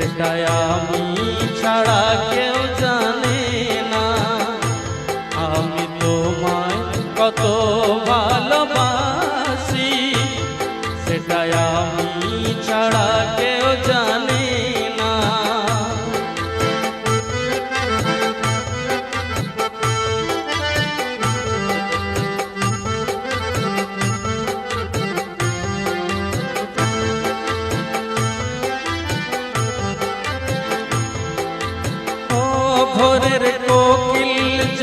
সেটাই আমি ছাড়া কেউ জানে না। আমি তোমায় কত ভালোবাসি সেটাই আমি ছাড়া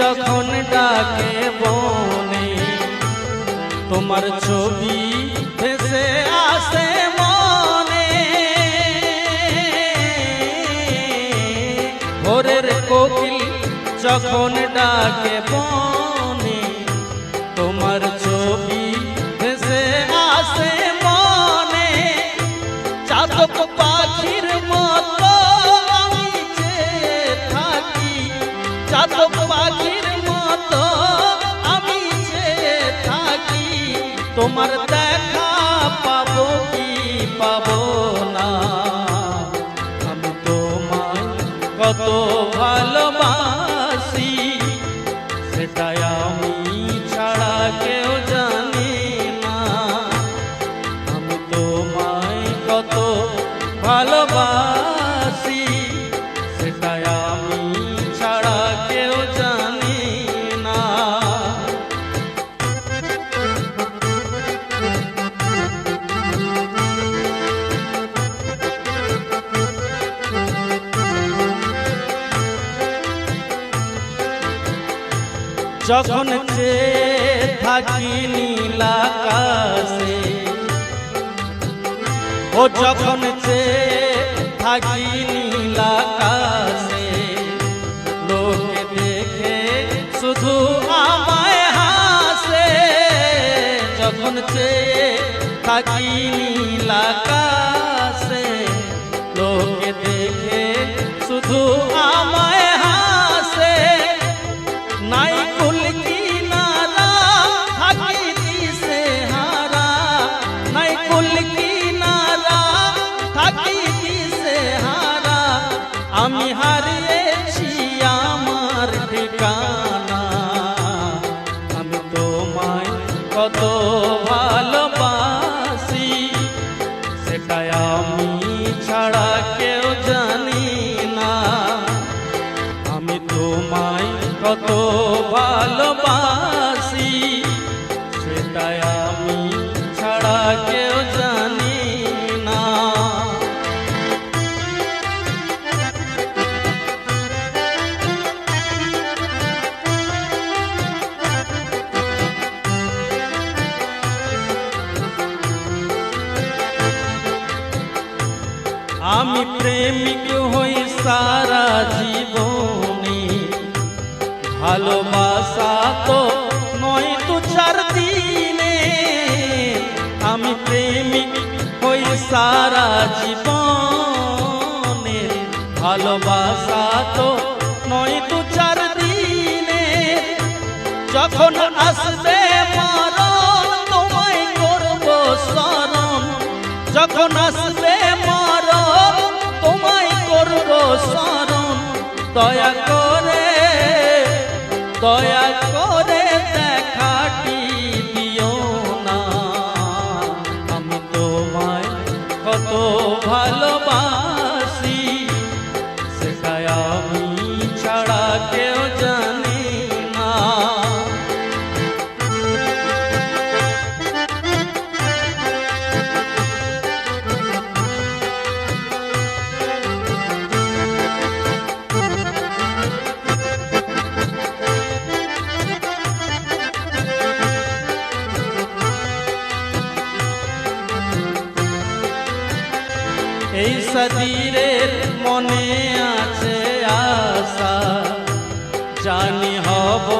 যখন ডাকে বনে তোমার ছবি ভেসে আসে মনে। ভোরের কোকিল যখন ডাকে বনে তোমার তোমার দেখা পাবো কি পাবো না? আমি তোমায় কত ভালোবাসি। যখন যে থাকি নীল আকাশে, ও যখন যে থাকি নীল আকাশে, লোকে দেখে শুধু আমায় হাসে। যখন যে থাকি আমি হারিয়েছি আমার ঠিকানা। আমি তোমায় কত ভালোবাসি, সেটাই আমি ছাড়া কেউ জানি না। আমি তোমায় কত ভালোবাসি, সেটাই আমি ছাড়া কেউ আমি প্রেমিক হই সারা জীবনে। ভালোবাসা তো নয় তো চার দিনে। আমি প্রেমিক হই সারা জীবনে। ভালোবাসা তো নয় তো দয়া করে দয়া করে দেখাটি দিও না। আমি তোমায় কত ভালোবাসি। এই সদীরের মনে আছে আশা। জানি হব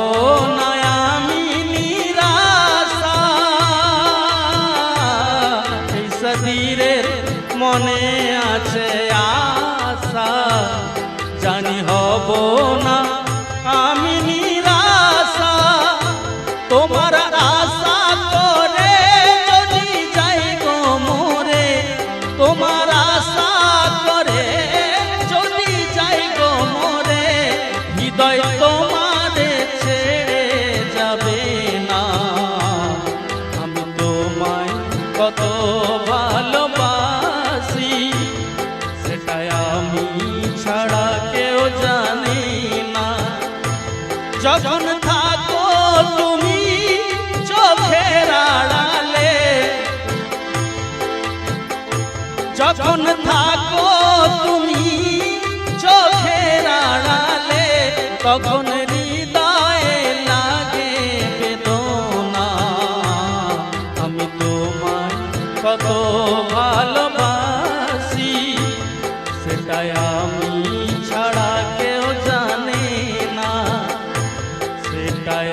যখন থাকো তুমি চোখের আড়ালে, তখন হৃদয়ে লাগে বেদনা। আমি তোমায় কত ভালোবাসি, সেটাই আমি ছাড়া কেউ জানে না। সেটাই